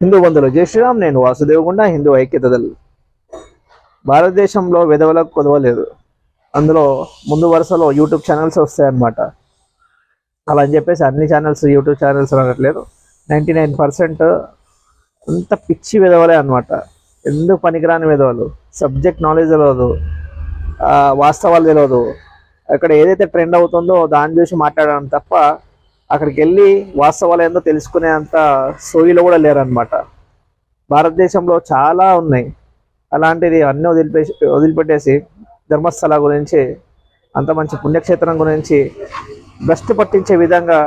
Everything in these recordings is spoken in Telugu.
హిందూ బంధువులు జై శ్రీరామ్ నేను వాసుదేవగుండ హిందూ ఐక్యత భారతదేశంలో విధవలకు కొదవలేదు అందులో ముందు వరుసలో యూట్యూబ్ ఛానల్స్ వస్తాయన్నమాట. అలా అని చెప్పేసి అన్ని ఛానల్స్ యూట్యూబ్ ఛానల్స్ అనట్లేదు నైంటీ నైన్ పర్సెంట్ అంత పిచ్చి విధవలే అనమాట ఎందుకు పనికిరాని విధవలు? సబ్జెక్ట్ నాలెడ్జ్ తెలియదు వాస్తవాలు తెలియదు అక్కడ ఏదైతే ట్రెండ్ అవుతుందో దాన్ని చూసి మాట్లాడడం తప్ప అక్కడికి వెళ్ళి వాస్తవాలు ఏందో తెలుసుకునే అంత సోయిలో కూడా లేరనమాట భారతదేశంలో చాలా ఉన్నాయి. అలాంటిది అన్నీ వదిలిపే వదిలిపెట్టేసి ధర్మస్థల గురించి అంత మంచి పుణ్యక్షేత్రం గురించి బెస్ట్ పట్టించే విధంగా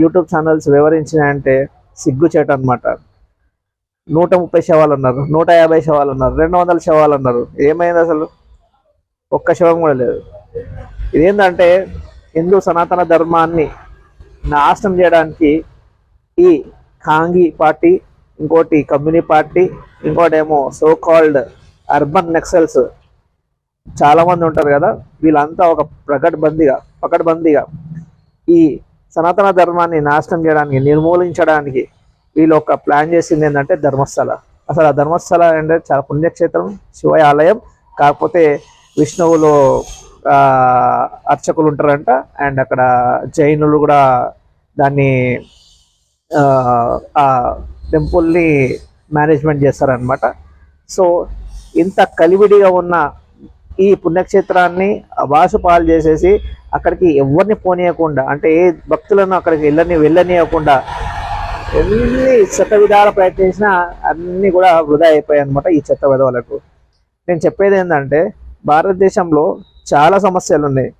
యూట్యూబ్ ఛానల్స్ వివరించినాయంటే సిగ్గుచేట అనమాట నూట ముప్పై శవాలు అన్నారు నూట యాభై శవాలు ఉన్నారు రెండు వందల శవాలు అన్నారు. ఏమైంది అసలు? ఒక్క శవం కూడా లేదు. ఇదేంటంటే హిందూ సనాతన ధర్మాన్ని నాశనం చేయడానికి ఈ కాంగి పార్టీ ఇంకోటి కమ్యూని పార్టీ ఇంకోటేమో సో కాల్డ్ అర్బన్ నెక్సల్స్ చాలామంది ఉంటారు కదా వీళ్ళంతా ఒక ప్రకటబందీగా పకడ్బందీగా ఈ సనాతన ధర్మాన్ని నాశనం చేయడానికి నిర్మూలించడానికి వీళ్ళు ఒక ప్లాన్ చేసింది ఏంటంటే ధర్మస్థల. అసలు ఆ ధర్మస్థల అంటే చాలా పుణ్యక్షేత్రం శివ ఆలయం కాకపోతే విష్ణువులో అర్చకులు ఉంటారంట. అండ్ అక్కడ జైనులు కూడా దాన్ని ఆ, టెంపుల్ని మేనేజ్మెంట్ చేస్తారనమాట సో ఇంత కలివిడిగా ఉన్న ఈ పుణ్యక్షేత్రాన్ని వాసు పాలు చేసేసి అక్కడికి ఎవరిని పోనీయకుండా అంటే ఏ భక్తులను అక్కడికి వెళ్ళని వెళ్ళనీయకుండా ఎన్ని చెత్త విధాలు ప్రయత్నించినా అన్నీ కూడా వృధా అయిపోయాయి అనమాట ఈ చెత్త విధవలకు. నేను చెప్పేది ఏంటంటే భారతదేశంలో చాలా సమస్యలు ఉన్నాయి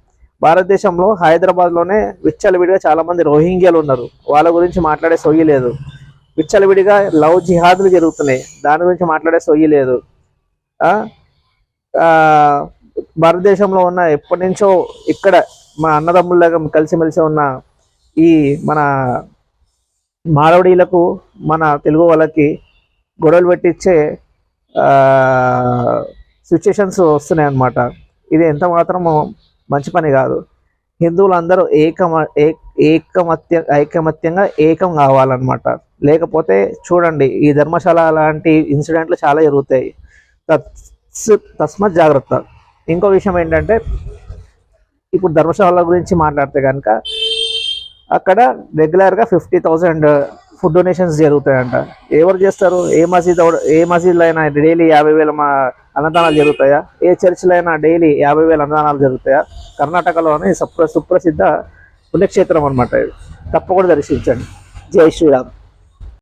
భారతదేశంలో హైదరాబాద్లోనే విచ్చలవిడిగా చాలామంది రోహింగ్యాలు ఉన్నారు. వాళ్ళ గురించి మాట్లాడే సొయ్యి లేదు. విచ్చలవిడిగా లవ్ జిహాదులు జరుగుతున్నాయి. దాని గురించి మాట్లాడే సొయ్యి లేదు. భారతదేశంలో ఉన్న ఎప్పటి నుంచో ఇక్కడ మా అన్నదమ్ముళ్ళగా కలిసిమెలిసి ఉన్న ఈ మన మారవడీలకు మన తెలుగు వాళ్ళకి గొడవలు పెట్టించే సిచ్యుయేషన్స్ వస్తున్నాయి అన్నమాట ఇది ఎంత మాత్రం మంచి పని కాదు. హిందువులందరూ ఏకమ ఏకమత్య ఐకమత్యంగా ఏకం కావాలన్నమాట. లేకపోతే చూడండి ఈ ధర్మశాల లాంటి ఇన్సిడెంట్లు చాలా జరుగుతాయి. తత్స్- తస్మత్ జాగ్రత్త. ఇంకో విషయం ఏంటంటే ఇప్పుడు ధర్మశాల గురించి మాట్లాడితే కనుక అక్కడ రెగ్యులర్గా ఫిఫ్టీ థౌజండ్ ఫుడ్ డొనేషన్స్ జరుగుతాయంట. ఎవరు చేస్తారు? ఏ మసీద్ ఏ మసీదులో అయినా డైలీ యాభై వేల మా అన్నదానాలు జరుగుతాయా? ఏ చర్చిలో అయినా డైలీ యాభై వేల అన్నదానాలు జరుగుతాయా? కర్ణాటకలోనే సుప్ర సుప్రసిద్ధ పుణ్యక్షేత్రం అనమాట ఇది. తప్పకుండా దర్శించండి. జై శ్రీరామ్.